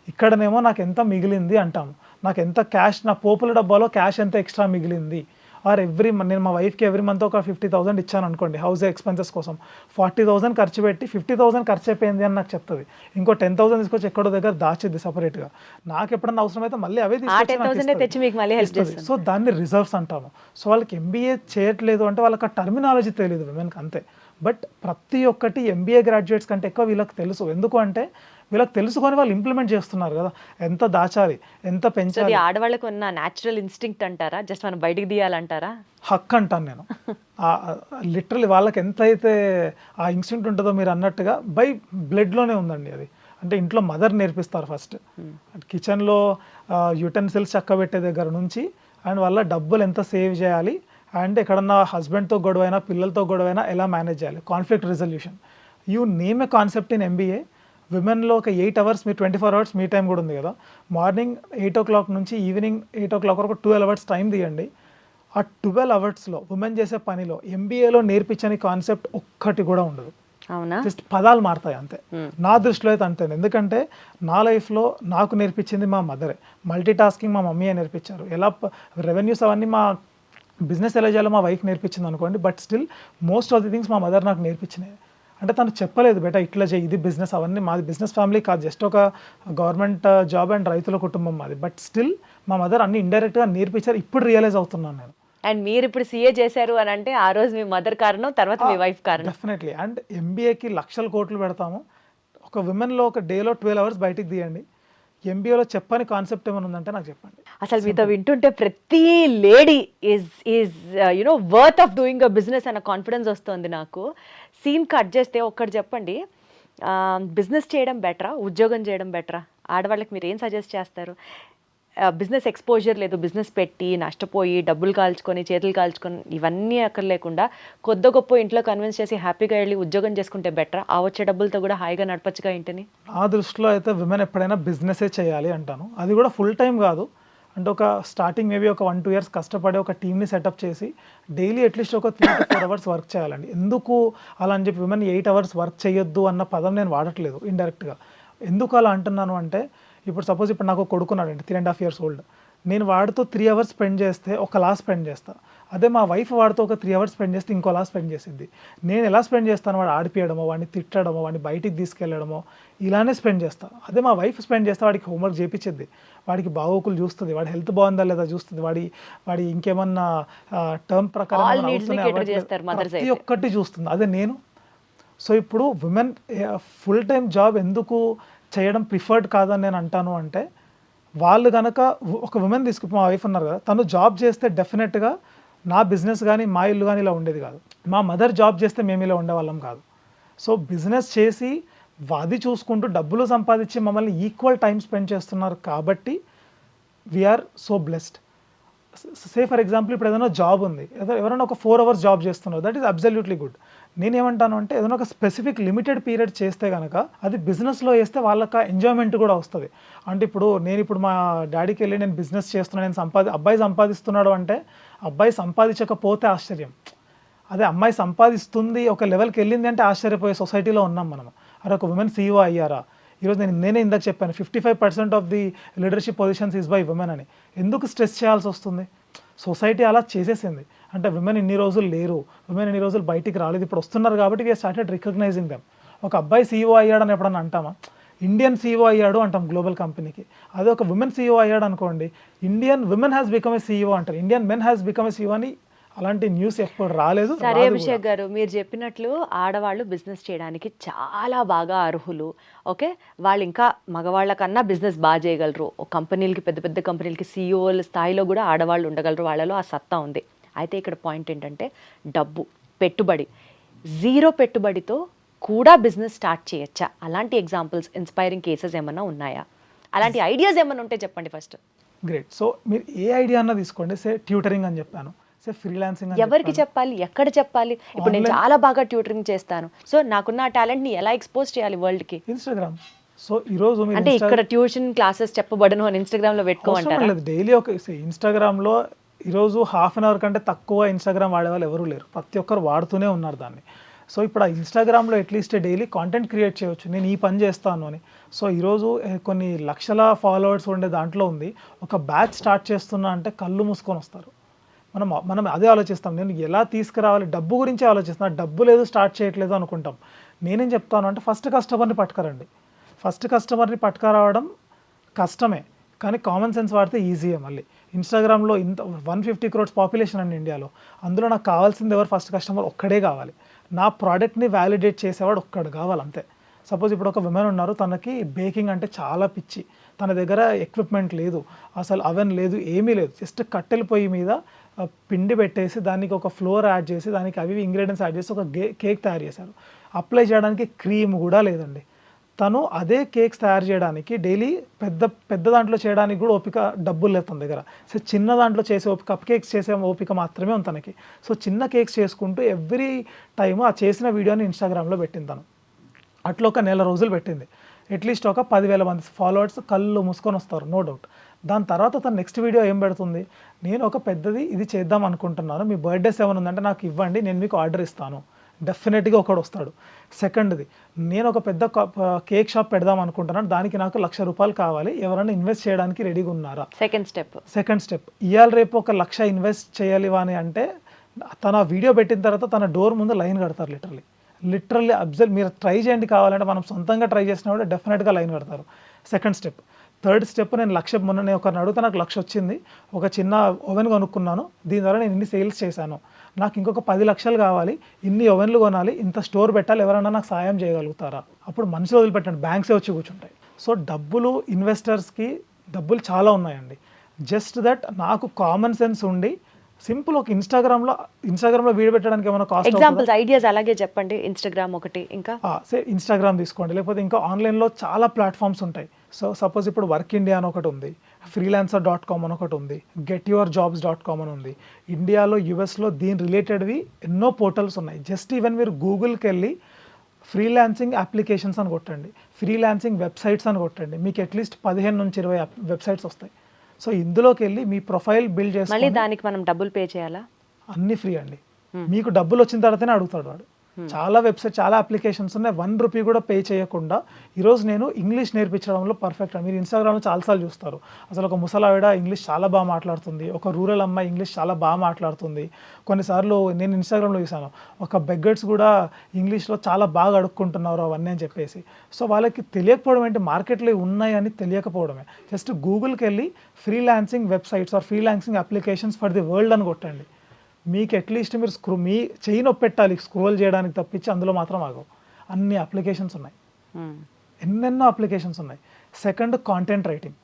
ఇక్కడనేమో నాకు ఎంత మిగిలింది అంటాము. నాకు ఎంత క్యాష్ నా పోపుల డబ్బాలో క్యాష్ ఎంత ఎక్స్ట్రా మిగిలింది? ఆర్ ఎవ్రీ నేను మా వైఫ్కి ఎవ్రీ మంత్ ఒక ఫిఫ్టీ థౌసండ్ ఇచ్చాను అనుకోండి హౌస్ ఎక్స్పెన్సెస్ కోసం. ఫార్టీ థౌసండ్ ఖర్చు పెట్టి ఫిఫ్టీ థౌసండ్ ఖర్చు అయిపోయింది అని నాకు చెప్తుంది. ఇంకో టెన్ థౌసండ్ తీసుకొచ్చి ఎక్కడో దగ్గర దాచిద్ది సపరేట్గా నాకు ఎప్పుడన్నా అవసరం అయితే మళ్ళీ అవే ఆ 10,000 తెచ్చి మీకు మళ్ళీ help చేస్తుంది. సో దాన్ని రిజర్వ్స్ అంటాము. సో వాళ్ళకి ఎంబీఏ చేయట్లేదు అంటే వాళ్ళకి ఆ టర్మినాలజీ తెలియదు విమెన్కి అంతే. బట్ ప్రతి ఒక్కటి ఎంబీఏ గ్రాడ్యుయేట్స్ కంటే ఎక్కువ వీళ్ళకి తెలుసు. ఎందుకు అంటే వీళ్ళకి తెలుసుకొని వాళ్ళు ఇంప్లిమెంట్ చేస్తున్నారు కదా. ఎంత దాచాలి ఎంత పెంచాలి? ఆడవాళ్ళకు ఉన్న న్యాచురల్ ఇన్స్టింక్ట్ అంటారా? జస్ట్ మనం బయటికి తీయాలంటారా హక్ అంటాను నేను. లిటరలీ వాళ్ళకి ఎంత అయితే ఆ ఇన్స్టింక్ట్ ఉంటుందో మీరు అన్నట్టుగా బై బ్లడ్లోనే ఉందండి అది. అంటే ఇంట్లో మదర్ నేర్పిస్తారు ఫస్ట్ కిచెన్లో యూటెన్సిల్స్ చక్కబెట్టే దగ్గర నుంచి అండ్ వాళ్ళ డబ్బులు ఎంత సేవ్ చేయాలి అండ్ ఎక్కడన్నా హస్బెండ్తో గొడవైనా పిల్లలతో గొడవైనా ఎలా మేనేజ్ చేయాలి? Conflict resolution you name a concept in MBA విమెన్లో ఒక ఎయిట్ అవర్స్ మీ ట్వంటీ ఫోర్ అవర్స్ మీ టైం కూడా ఉంది కదా. మార్నింగ్ ఎయిట్ ఓ క్లాక్ నుంచి ఈవినింగ్ ఎయిట్ ఓ క్లాక్ వరకు ట్వెల్వ్ అవర్స్ టైం తీయండి. ఆ ట్వెల్వ్ అవర్స్లో ఉమెన్ చేసే పనిలో ఎంబీఏలో నేర్పించని కాన్సెప్ట్ ఒక్కటి కూడా ఉండదు. అవునా? జస్ట్ పదాలు మారుతాయి అంతే. నా దృష్టిలో అయితే అంతే. ఎందుకంటే నా లైఫ్లో నాకు నేర్పించింది మా మదరే. మల్టీ టాస్కింగ్ మా మమ్మీయే నేర్పించారు. ఎలా రెవెన్యూస్ అవన్నీ మా బిజినెస్ ఎలా చేయాలో మా వైఫ్ నేర్పించింది అనుకోండి. But still most of the things మా మదర్ నాకు నేర్పించినాయి. అంటే తను చెప్పలేదు బేటా ఇట్లా చేయి ఇది బిజినెస్ అవన్నీ మాది బిజినెస్ ఫ్యామిలీ కాదు జస్ట్ ఒక గవర్నమెంట్ జాబ్ అండ్ రైతుల కుటుంబం మాది. బట్ స్టిల్ మా మదర్ అన్ని ఇండైరెక్ట్గా నేర్పించారు ఇప్పుడు రియలైజ్ అవుతున్నాను నేను. అండ్ మీరు ఇప్పుడు సీఏ చేశారు అని అంటే ఆ రోజు మీ మదర్ కారణం తర్వాత మీ వైఫ్ కారణం. డెఫినెట్లీ అండ్ ఎంబీఏకి లక్షల కోట్లు పెడతాము. ఒక విమెన్లో ఒక డేలో ట్వెల్వ్ అవర్స్ బయటికి తీయండి. ఎంబీఏలో చెప్పని కాన్సెప్ట్ ఏమైనా ఉందంటే నాకు చెప్పండి. అసలు మీతో వింటుంటే ప్రతి lady is is you know worth of doing a business అన్న కాన్ఫిడెన్స్ వస్తుంది నాకు. సీన్ కట్ చేస్తే ఒక్కటి చెప్పండి. బిజినెస్ చేయడం బెటరా? ఉద్యోగం చేయడం బెటరా? ఆడవాళ్ళకి మీరు ఏం సజెస్ట్ చేస్తారు? బిజినెస్ ఎక్స్పోజర్ లేదు బిజినెస్ పెట్టి నష్టపోయి డబ్బులు కాల్చుకొని చేతులు కాల్చుకొని ఇవన్నీ అక్కడ లేకుండా కొద్ది గొప్ప ఇంట్లో కన్విన్స్ చేసి హ్యాపీగా వెళ్ళి ఉద్యోగం చేసుకుంటే బెటర్? ఆ వచ్చే డబ్బులతో కూడా హాయిగా నడపచ్చుగా ఇంటిని? నా దృష్టిలో అయితే విమెన్ ఎప్పుడైనా బిజినెసే చేయాలి అంటాను. అది కూడా ఫుల్ టైం కాదు. అంటే ఒక స్టార్టింగ్ మేబీ ఒక వన్ టూ ఇయర్స్ కష్టపడి ఒక టీమ్ని సెటప్ చేసి డైలీ అట్లీస్ట్ ఒక three to four hours work చేయాలండి. ఎందుకు అలా అని చెప్పి విమెన్ ఎయిట్ అవర్స్ వర్క్ చేయొద్దు అన్న పదం నేను వాడట్లేదు ఇండైరెక్ట్గా ఎందుకు అలా అంటున్నాను అంటే ఇప్పుడు సపోజ్ ఇప్పుడు నాకు కొడుకున్నాడు అండి three and half years old నేను వాడితో త్రీ అవర్స్ స్పెండ్ చేస్తే ఒక లా స్పెండ్ చేస్తా. అదే మా వైఫ్ వాడితో ఒక త్రీ అవర్స్ స్పెండ్ చేస్తే ఇంకో లా స్పెండ్ చేసింది నేను ఎలా స్పెండ్ చేస్తాను? వాడు ఆడిపియడమో వాడిని తిట్టడమో వాడిని బయటికి తీసుకెళ్ళడమో ఇలానే స్పెండ్ చేస్తా. అదే మా వైఫ్ స్పెండ్ చేస్తే వాడికి హోంవర్క్ చేపించింది వాడికి బాగోకులు చూస్తుంది. వాడి హెల్త్ బాగుందా లేదా చూస్తుంది. వాడి వాడి ఇంకేమన్నా టర్మ్ ప్రకారం ప్రతి. ఒక్కటి చూస్తుంది. అదే నేను. సో ఇప్పుడు విమెన్ ఫుల్ టైం జాబ్ ఎందుకు చేయడం ప్రిఫర్డ్ కాదని నేను అంటాను అంటే వాళ్ళు కనుక ఒక ఉమెన్ తీసుకు మా వైఫ్ ఉన్నారు కదా తను జాబ్ చేస్తే డెఫినెట్గా నా బిజినెస్ కానీ మా ఇల్లు కానీ ఇలా ఉండేది కాదు. మా మదర్ జాబ్ చేస్తే మేము ఇలా ఉండేవాళ్ళం కాదు. సో బిజినెస్ చేసి అది చూసుకుంటూ డబ్బులు సంపాదించి మమ్మల్ని ఈక్వల్ టైం స్పెండ్ చేస్తున్నారు కాబట్టి we are so blessed. Say for example ఇప్పుడు ఏదైనా జాబ్ ఉంది. ఎవరైనా ఒక ఫోర్ అవర్స్ జాబ్ చేస్తున్నారు. That is absolutely good. నేను ఏమంటాను అంటే ఏదైనా ఒక స్పెసిఫిక్ లిమిటెడ్ పీరియడ్ చేస్తే కనుక అది బిజినెస్లో వేస్తే వాళ్ళకి ఎంజాయ్మెంట్ కూడా వస్తుంది. అంటే ఇప్పుడు నేను ఇప్పుడు మా డాడీకి వెళ్ళి నేను బిజినెస్ చేస్తున్నాను నేను సంపాది అబ్బాయి సంపాదిస్తున్నాడు అంటే అబ్బాయి సంపాదించకపోతే ఆశ్చర్యం. అదే అమ్మాయి సంపాదిస్తుంది ఒక లెవెల్కి వెళ్ళింది అంటే ఆశ్చర్యపోయే సొసైటీలో ఉన్నాం మనం అరే ఒక ఉమెన్ సీఈఓ అయ్యారా? ఈరోజు నేను నేనే ఇందాక చెప్పాను fifty five percent of the leadership positions is by women అని. ఎందుకు స్ట్రెస్ చేయాల్సి వస్తుంది? సొసైటీ అలా చేసేసింది. అంటే విమెన్ ఇన్ని రోజులు లేరు విమెన్ ఇన్ని రోజులు బయటికి రాలేదు ఇప్పుడు వస్తున్నారు కాబట్టి వీఆర్ స్టార్టెడ్ రికగ్నైజింగ్ దెమ్ ఒక అబ్బాయి సీఈఓ అయ్యాడని ఎప్పుడన్నా అంటామా? ఇండియన్ సీఈఓ అయ్యాడు అంటాం గ్లోబల్ కంపెనీకి అదే ఒక విమెన్ సీఈఓ అయ్యాడు అనుకోండి Indian women has become a CEO అంటారు. Indian men has become a CEO అని అలాంటి న్యూస్ ఎప్పుడు రాలేదు సరే అభిషేక్ గారు మీరు చెప్పినట్లు ఆడవాళ్ళు బిజినెస్ చేయడానికి చాలా బాగా అర్హులు. ఓకే? వాళ్ళు ఇంకా మగవాళ్ళ కన్నా బిజినెస్ బాగా చేయగలరు. కంపెనీలకి పెద్ద పెద్ద కంపెనీలకి సీఈఓల స్థాయిలో కూడా ఆడవాళ్ళు ఉండగలరు. వాళ్ళలో ఆ సత్తా ఉంది. అయితే ఇక్కడ పాయింట్ ఏంటంటే డబ్బు పెట్టుబడి. జీరో పెట్టుబడితో కూడా బిజినెస్ స్టార్ట్ చేయొచ్చా? అలాంటి ఎగ్జాంపుల్స్ ఇన్స్పైరింగ్ కేసెస్ ఏమైనా ఉన్నాయా? అలాంటి ఐడియాస్ ఏమైనా ఉంటే చెప్పండి ఫస్ట్ గ్రేట్ సో మీరు ఏ ఐడియా అన్నా తీసుకోండి. సే ట్యూటరింగ్ అని చెప్పాను. సే ఫ్రీలాన్సింగ్ ఎవరికి. చెప్పాలి? ఎక్కడ చెప్పాలి? ఇప్పుడు నేను చాలా బాగా ట్యూటరింగ్ చేస్తాను. సో నాకున్న ఆ టాలెంట్ని ఎలా ఎక్స్పోజ్ చేయాలి వరల్డ్కి ఇన్స్టాగ్రామ్ సో ఈరోజు మీరు అంటే ఇక్కడ ట్యూషన్ క్లాసెస్ చెప్పబడను అని ఇన్స్టాగ్రామ్లో పెట్టుకోమంటారా? లేదు. డైలీ ఒక ఇన్స్టాగ్రామ్లో ఈరోజు హాఫ్ అన్ అవర్ కంటే తక్కువ ఇన్స్టాగ్రామ్ వాడే వాళ్ళు ఎవరు లేరు. ప్రతి ఒక్కరు వాడుతూనే ఉన్నారు దాన్ని. సో ఇప్పుడు ఆ ఇన్స్టాగ్రామ్లో అట్లీస్ట్ డైలీ కాంటెంట్ క్రియేట్ చేయొచ్చు. నేను ఈ పని చేస్తాను అని. సో ఈరోజు కొన్ని లక్షల ఫాలోవర్స్ ఉండే దాంట్లో ఉంది. ఒక బ్యాచ్ స్టార్ట్ చేస్తున్నా అంటే కళ్ళు మూసుకొని వస్తారు. మనం మనం అదే ఆలోచిస్తాం. నేను ఎలా తీసుకురావాలి? డబ్బు గురించి ఆలోచిస్తున్నా. డబ్బు లేదు స్టార్ట్ చేయట్లేదు అనుకుంటాం. నేనేం చెప్తాను అంటే ఫస్ట్ కస్టమర్ని పట్టుకరండి. ఫస్ట్ కస్టమర్ని పట్టుకురావడం కష్టమే. కానీ కామన్ సెన్స్ వాడితే ఈజీయే మళ్ళీ. ఇన్స్టాగ్రామ్లో ఇంత వన్ ఫిఫ్టీ క్రోడ్స్ పాపులేషన్ అండి ఇండియాలో. అందులో నాకు కావాల్సింది ఎవరు? ఫస్ట్ కస్టమర్ ఒక్కడే కావాలి. నా ప్రోడక్ట్ని వ్యాలిడేట్ చేసేవాడు ఒక్కడు కావాలి అంతే. సపోజ్ ఇప్పుడు ఒక విమెన్ ఉన్నారు తనకి బేకింగ్ అంటే చాలా పిచ్చి. తన దగ్గర ఎక్విప్మెంట్ లేదు అసలు అవెన్ లేదు ఏమీ లేదు. జస్ట్ కట్టెల పొయ్యి మీద పిండి పెట్టేసి దానికి ఒక ఫ్లోర్ యాడ్ చేసి దానికి అవి ఇంగ్రీడియంట్స్ యాడ్ చేసి ఒక గే కేక్ తయారు చేశారు. అప్లై చేయడానికి క్రీమ్ కూడా లేదండి. తను అదే కేక్స్ తయారు చేయడానికి డైలీ పెద్ద పెద్ద దాంట్లో చేయడానికి కూడా ఓపిక డబ్బులు లేదు తన దగ్గర. సో చిన్న దాంట్లో చేసే ఓపిక కప్ కేక్స్ చేసే ఓపిక మాత్రమే ఉంది తనకి. సో చిన్న కేక్స్ చేసుకుంటూ ఎవ్రీ టైం ఆ చేసిన వీడియోని ఇన్స్టాగ్రామ్లో పెట్టింది తను. అట్లా ఒక నెల రోజులు పెట్టింది. అట్లీస్ట్ ఒక పదివేల మంది ఫాలోవర్స్ కళ్ళు మూసుకొని వస్తారు నో డౌట్. దాని తర్వాత తన నెక్స్ట్ వీడియో ఏం పెడుతుంది? నేను ఒక పెద్దది ఇది చేద్దాం అనుకుంటున్నాను. మీ బర్త్డేస్ ఏమైనా ఉందంటే నాకు ఇవ్వండి నేను మీకు ఆర్డర్ ఇస్తాను. డెఫినెట్గా ఒకడు వస్తాడు. సెకండ్ది నేను ఒక పెద్ద కేక్ షాప్ పెడదాం అనుకుంటున్నాను. దానికి నాకు లక్ష రూపాయలు కావాలి. ఎవరైనా ఇన్వెస్ట్ చేయడానికి రెడీగా ఉన్నారా? Second step. Second step. ఇవాళ రేపు ఒక లక్ష ఇన్వెస్ట్ చేయాలి అని అంటే తన వీడియో పెట్టిన తర్వాత తన డోర్ ముందు లైన్ కడతారు లిటరల్లీ. లిటరల్లీ అబ్జర్వ్ మీరు ట్రై చేయండి కావాలంటే మనం సొంతంగా ట్రై చేసినా కూడా డెఫినెట్గా లైన్ కడతారు. Second step. థర్డ్ స్టెప్ నేను లక్ష మొన్న నేను ఒకరిని అడిగితే నాకు లక్ష వచ్చింది. ఒక చిన్న ఓవెన్ కొనుక్కున్నాను. దీని ద్వారా నేను ఇన్ని సేల్స్ చేశాను. నాకు ఇంకొక పది లక్షలు కావాలి. ఇన్ని ఓవెన్లు కొనాలి. ఇంత స్టోర్ పెట్టాలి. ఎవరైనా నాకు సాయం చేయగలుగుతారా? అప్పుడు మనుషులు వదిలిపెట్టండి బ్యాంక్సే వచ్చి కూర్చుంటాయి. సో డబ్బులు ఇన్వెస్టర్స్కి డబ్బులు చాలా ఉన్నాయండి. జస్ట్ దట్ నాకు కామన్ సెన్స్ ఉండి సింపుల్ ఒక ఇన్స్టాగ్రామ్లో ఇన్స్టాగ్రామ్లో వీడియో పెట్టడానికి ఏమైనా కాస్ట్ ఎగ్జాంపుల్స్ ఐడియాస్ అలాగే చెప్పండి ఇన్స్టాగ్రామ్ ఒకటి ఇంకా? సే ఇన్స్టాగ్రామ్ తీసుకోండి. లేకపోతే ఇంకా ఆన్లైన్లో చాలా ప్లాట్ఫామ్స్ ఉంటాయి. సో సపోజ్ ఇప్పుడు వర్క్ ఇండియా అని ఒకటి ఉంది ఫ్రీలాన్సర్ డాట్ కామ్ అని ఒకటి ఉంది get your jobs dot com అని ఉంది ఇండియాలో యూఎస్లో దీని రిలేటెడ్వి ఎన్నో పోర్టల్స్ ఉన్నాయి. జస్ట్ ఈవెన్ మీరు గూగుల్కి వెళ్ళి ఫ్రీలాన్సింగ్ అప్లికేషన్స్ అని కొట్టండి. ఫ్రీలాన్సింగ్ వెబ్సైట్స్ అని కొట్టండి. మీకు అట్లీస్ట్ పదిహేను నుంచి ఇరవై వెబ్సైట్స్ వస్తాయి. సో ఇందులోకి వెళ్ళి మీ ప్రొఫైల్ బిల్డ్ మళ్ళీ చేసుకొని దానికి మనం డబ్బులు పే చేయాలా? అన్ని ఫ్రీ అండి. మీకు డబ్బులు వచ్చిన తర్వాతనే అడుగుతాడు వాడు. Hmm. చాలా వెబ్సైట్ చాలా అప్లికేషన్స్ ఉన్నాయి. వన్ రూపీ కూడా పే చేయకుండా ఈరోజు నేను ఇంగ్లీష్ నేర్పించడంలో పర్ఫెక్ట్ మీరు ఇన్స్టాగ్రామ్లో చాలాసార్లు చూస్తారు. అసలు ఒక ముసలావిడ ఇంగ్లీష్ చాలా బాగా మాట్లాడుతుంది. ఒక రూరల్ అమ్మాయి ఇంగ్లీష్ చాలా బాగా మాట్లాడుతుంది. కొన్నిసార్లు నేను ఇన్స్టాగ్రామ్లో చూసాను ఒక బెగ్గర్స్ కూడా ఇంగ్లీష్లో చాలా బాగా అడుక్కుంటున్నారు అవన్నీ అని చెప్పేసి. సో వాళ్ళకి తెలియకపోవడం ఏంటి? మార్కెట్లో ఉన్నాయని తెలియకపోవడమే. జస్ట్ గూగుల్కి వెళ్ళి freelancing websites or freelancing applications for the world అని కొట్టండి. మీకు అట్లీస్ట్ మీరు స్క్రూ మీ చెయ్యి నొప్పి పెట్టాలి స్క్రోల్ చేయడానికి తప్పించి అందులో మాత్రం ఆగవు. అన్ని అప్లికేషన్స్ ఉన్నాయి. Hmm. ఎన్నెన్నో అప్లికేషన్స్ ఉన్నాయి. సెకండ్ కాంటెంట్ రైటింగ్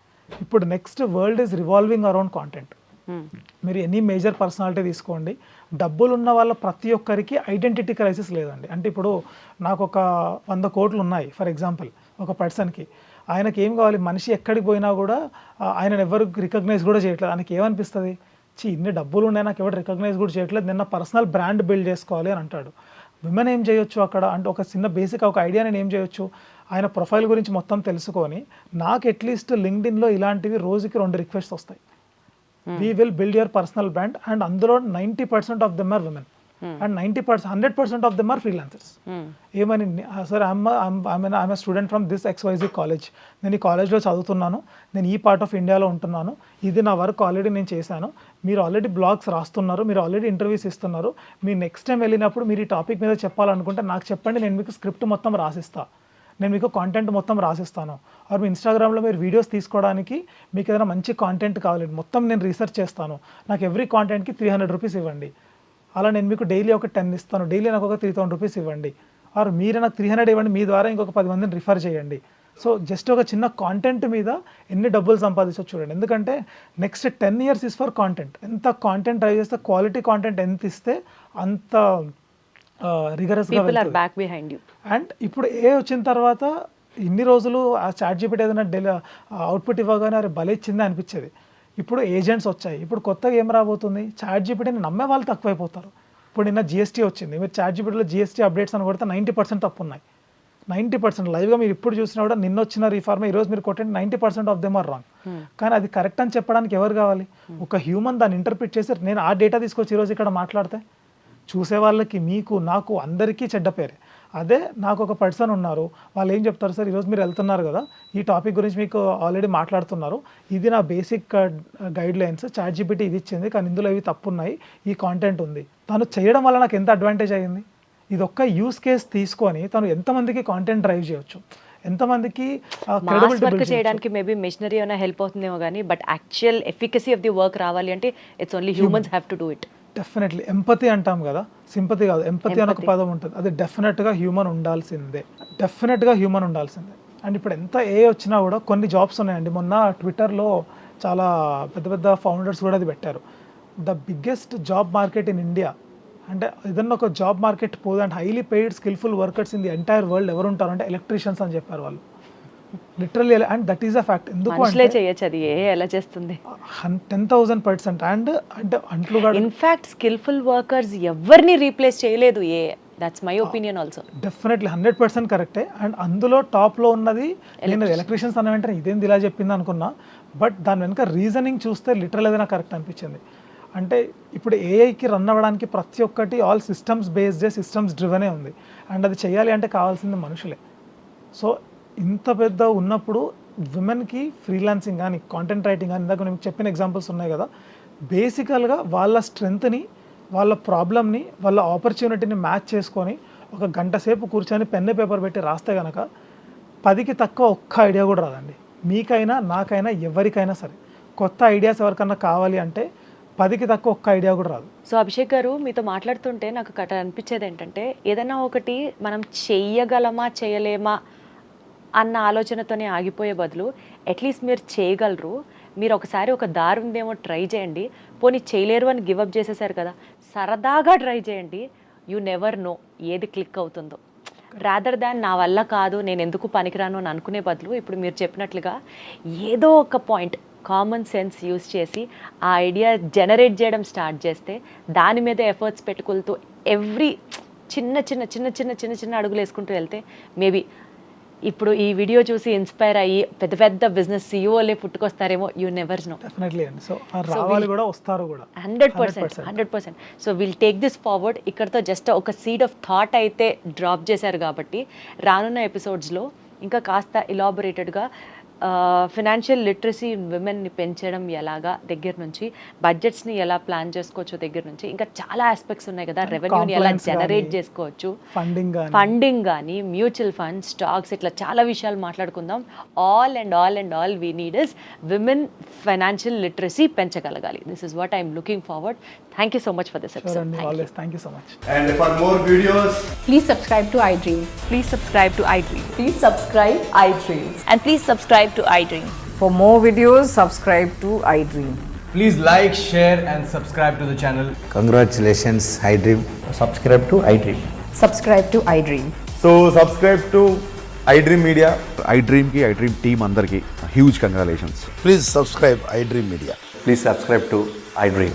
ఇప్పుడు next world is revolving around content. మీరు ఎనీ మేజర్ పర్సనాలిటీ తీసుకోండి. డబ్బులు ఉన్న వాళ్ళ ప్రతి ఒక్కరికి ఐడెంటిటీ క్రైసిస్ లేదండి. అంటే ఇప్పుడు నాకు ఒక వంద కోట్లు ఉన్నాయి ఫర్ ఎగ్జాంపుల్ ఒక పర్సన్కి ఆయనకి ఏం కావాలి? మనిషి ఎక్కడికి పోయినా కూడా ఆ, ఆయనను ఎవరు రికగ్నైజ్ కూడా చేయట్లేదు. ఆయనకి ఏమనిపిస్తుంది? చీ ఇన్ని డబ్బులు ఉన్నాయి నాకు ఎవరు రికగ్నైజ్ కూడా చేయట్లేదు నిన్న పర్సనల్ బ్రాండ్ బిల్డ్ చేసుకోవాలి అని అంటాడు. విమెన్ ఏం చేయొచ్చు అక్కడ? అంటే ఒక చిన్న బేసిక్ ఒక ఐడియా నేను ఏం చేయొచ్చు? ఆయన ప్రొఫైల్ గురించి మొత్తం తెలుసుకొని నాకు అట్లీస్ట్ లింక్డ్ఇన్లో ఇలాంటివి రోజుకి రెండు రిక్వెస్ట్ వస్తాయి. We will build your personal brand and అందులో ninety percent of them are women and ninety percent hundred percent of them are freelancers. ఏమని sir I'm I am student from this XYZ college నేను ఈ కాలేజ్లో చదువుతున్నాను. నేను ఈ పార్ట్ ఆఫ్ ఇండియాలో ఉంటున్నాను. ఇది నా వర్క్ ఆల్రెడీ నేను చేశాను. మీరు ఆల్రెడీ బ్లాగ్స్ రాస్తున్నారు. మీరు ఆల్రెడీ ఇంటర్వ్యూస్ ఇస్తున్నారు. మీరు నెక్స్ట్ టైం వెళ్ళినప్పుడు మీరు ఈ టాపిక్ మీద చెప్పాలనుకుంటే నాకు చెప్పండి నేను మీకు స్క్రిప్ట్ మొత్తం రాసిస్తా. నేను మీకు కాంటెంట్ మొత్తం రాసిస్తాను. ఆర్ మీ ఇన్స్టాగ్రామ్లో మీరు వీడియోస్ తీసుకోవడానికి మీకు ఏదైనా మంచి కాంటెంట్ కావాలి. మొత్తం నేను రీసెర్చ్ చేస్తాను. నాకు ఎవ్రీ కాంటెంట్కి త్రీ హండ్రెడ్ రూపీస్ ఇవ్వండి. అలా నేను మీకు డైలీ ఒక టెన్ ఇస్తాను. డైలీ నాకు ఒక త్రీ థౌసండ్ రూపీస్ ఇవ్వండి. ఆర్ మీరే నాకు త్రీ హండ్రెడ్ ఇవ్వండి. మీ ద్వారా ఇంకొక పది మందిని రిఫర్ చేయండి. సో జస్ట్ ఒక చిన్న కాంటెంట్ మీద ఎన్ని డబ్బులు సంపాదించవచ్చు చూడండి. ఎందుకంటే next ten years is for content ఎంత కాంటెంట్ ట్రై చేస్తే క్వాలిటీ కాంటెంట్ ఎంత ఇస్తే అంత రిగరస్గా బ్యాక్ బిహైండ్ యూ అండ్ ఇప్పుడు ఏ వచ్చిన తర్వాత ఇన్ని రోజులు ఆ చాట్ జీపీటీ ఏదైనా డెలి అవుట్పుట్ ఇవ్వగానే అరే భలే ఇచ్చింది అనిపించేది. ఇప్పుడు ఏజెంట్స్ వచ్చాయి. ఇప్పుడు కొత్తగా ఏం రాబోతుంది? చాట్ జీపీటీని నమ్మే వాళ్ళు తక్కువైపోతారు. ఇప్పుడు నిన్న జిఎస్టీ వచ్చింది. మీరు చాట్ జీపీటీలో జిఎస్టీ అప్డేట్స్ అని కొడితే నైంటీ పర్సెంట్ తప్పు ఉన్నాయి. నైంటీ పర్సెంట్ లైవ్గా మీరు ఇప్పుడు చూసినా కూడా నిన్న వచ్చిన రీఫార్మ్ ఈ రోజు మీరు కొట్టండి ninety percent of them are wrong కానీ అది కరెక్ట్ అని చెప్పడానికి ఎవరు కావాలి? ఒక హ్యూమన్ దాన్ని ఇంటర్ప్రిట్ చేసి నేను ఆ డేటా తీసుకొచ్చి ఈరోజు ఇక్కడ మాట్లాడితే చూసే వాళ్ళకి మీకు నాకు అందరికీ చెడ్డ పేరే. అదే నాకు ఒక పర్సన్ ఉన్నారు. వాళ్ళు ఏం చెప్తారు సార్ ఈరోజు మీరు వెళ్తున్నారు కదా ఈ టాపిక్ గురించి మీకు ఆల్రెడీ మాట్లాడుతున్నారు. ఇది నా basic guidelines chat GPT ఇది ఇచ్చింది కానీ ఇందులో ఇవి తప్పు ఉన్నాయి ఈ కాంటెంట్ ఉంది. తను చేయడం వల్ల నాకు ఎంత అడ్వాంటేజ్ అయ్యింది ఇది ఒక్క యూస్ కేస్ తీసుకొని తను ఎంతమందికి కాంటెంట్ డ్రైవ్ చేయొచ్చు? ఎంతమందికి వర్క్. చేయడానికి మేబీ మెషినరీ ఏమైనా హెల్ప్ అవుతుందేమో కానీ but actual efficacy of the work రావాలి అంటే it's only humans have to do it definitely. Empathy అంటాం కదా. సింపతి కాదు. ఎంపతి అని ఒక పదం ఉంటుంది. అది డెఫినెట్గా హ్యూమన్ ఉండాల్సిందే. డెఫినెట్గా హ్యూమన్ ఉండాల్సిందే. అండ్ ఇప్పుడు ఎంత ఏ వచ్చినా కూడా కొన్ని జాబ్స్ ఉన్నాయండి. మొన్న ట్విట్టర్లో చాలా పెద్ద పెద్ద ఫౌండర్స్ కూడా అది పెట్టారు. The biggest job market in India. అంటే ఏదన్నా ఒక జాబ్ మార్కెట్ పోదు. అంటే highly paid skillful workers in the entire world ఎవరు ఉంటారు అంటే ఎలక్ట్రీషియన్స్ అని చెప్పారు వాళ్ళు. Literally and that is a fact ఎందుకు చేయొచ్చు అది. ఏ ఎలా చేస్తుంది? టెన్ థౌసండ్ పర్సెంట్ అండ్ అంటే అంట్లు ఇన్ఫాక్ట్ స్కిల్ఫుల్ వర్కర్స్ ఎవరిని రీప్లేస్ చేయలేదు. ఏ that's my opinion also definitely hundred percent కరెక్టే అండ్ అందులో టాప్లో ఉన్నది నేను ఎలక్ట్రీషియన్స్ అన్న వెంటనే ఇదేంది ఇలా చెప్పింది అనుకున్నా. బట్ దాని వెనుక రీజనింగ్ చూస్తే లిటరల్ ఏదైనా కరెక్ట్ అనిపించింది. అంటే ఇప్పుడు ఏఐకి రన్ అవ్వడానికి ప్రతి ఒక్కటి ఆల్ సిస్టమ్స్ బేస్డే సిస్టమ్స్ డ్రివనే ఉంది. అండ్ అది చేయాలి అంటే కావాల్సింది మనుషులే. సో ఇంత పెద్ద ఉన్నప్పుడు విమెన్కి ఫ్రీలాన్సింగ్ కానీ కాంటెంట్ రైటింగ్ కానీ ఇందాక నేను చెప్పిన ఎగ్జాంపుల్స్ ఉన్నాయి కదా. బేసికల్గా వాళ్ళ స్ట్రెంగ్త్ని వాళ్ళ ప్రాబ్లమ్ని వాళ్ళ ఆపర్చునిటీని మ్యాచ్ చేసుకొని ఒక గంట సేపు కూర్చొని పెన్ను పేపర్ పెట్టి రాస్తే కనుక పదికి తక్కువ ఒక్క ఐడియా కూడా రాదండి. మీకైనా నాకైనా ఎవరికైనా సరే. కొత్త ఐడియాస్ ఎవరికన్నా కావాలి అంటే పదికి తక్కువ ఒక్క ఐడియా కూడా రాదు. సో అభిషేక్ గారు మీతో మాట్లాడుతుంటే నాకు కట అనిపించేది ఏంటంటే ఏదైనా ఒకటి మనం చెయ్యగలమా చేయలేమా అన్న ఆలోచనతోనే ఆగిపోయే బదులు అట్లీస్ట్ మీరు చేయగలరు. మీరు ఒకసారి ఒక దారి ఉందేమో ట్రై చేయండి. పోనీ చేయలేరు అని గివప్ చేసేసారు కదా. సరదాగా ట్రై చేయండి. యూ నెవర్ నో ఏది క్లిక్ అవుతుందో. రాదర్ దాన్ నా వల్ల కాదు నేను ఎందుకు పనికిరాను అని అనుకునే బదులు ఇప్పుడు మీరు చెప్పినట్లుగా ఏదో ఒక పాయింట్ కామన్ సెన్స్ యూస్ చేసి ఆ ఐడియా జనరేట్ చేయడం స్టార్ట్ చేస్తే దాని మీద ఎఫర్ట్స్ పెట్టుకుంటూ ఎవ్రీ చిన్న చిన్న చిన్న చిన్న చిన్న చిన్న అడుగులు వేసుకుంటూ వెళ్తే మేబీ ఇప్పుడు ఈ వీడియో చూసి ఇన్స్పైర్ అయ్యి పెద్ద పెద్ద బిజినెస్ సీఈఓలే పుట్టుకొస్తారేమో యూ నెవర్ నో డెఫినెట్లీ అండి. సో రావాలి కూడా వస్తారు కూడా. Hundred percent hundred percent so will take this forward ఇక్కడతో జస్ట్ ఒక సీడ్ ఆఫ్ థాట్ అయితే డ్రాప్ చేశారు కాబట్టి రానున్న ఎపిసోడ్స్లో ఇంకా కాస్త ఇలాబొరేటెడ్గా ఫినాన్షియల్ లిటరసీ విమెన్ని పెంచడం ఎలాగా? దగ్గర నుంచి బడ్జెట్స్ని ఎలా ప్లాన్ చేసుకోవచ్చో దగ్గర నుంచి. ఇంకా చాలా ఆస్పెక్ట్స్ ఉన్నాయి కదా. రెవెన్యూని ఎలా జనరేట్ చేసుకోవచ్చు. ఫండింగ్ ఫండింగ్ కానీ మ్యూచువల్ ఫండ్స్ స్టాక్స్ ఇట్లా చాలా విషయాలు మాట్లాడుకుందాం. All and all and all we need is women financial literacy పెంచగలగాలి. This is what I'm looking forward Thank you so much for this sure episode అండి always thank you so much And for more videos, Please subscribe to iDream. Please subscribe to iDream. Please subscribe iDreams. And please subscribe to iDream. For more videos, subscribe to iDream. please like, share, and subscribe to the channel. Congratulations, iDream. subscribe to iDream. Subscribe to iDream. So subscribe to iDream Media. I డ్రీమ్కి I dream team అందరికీ huge congratulations Please subscribe iDream Media. Please subscribe to iDream.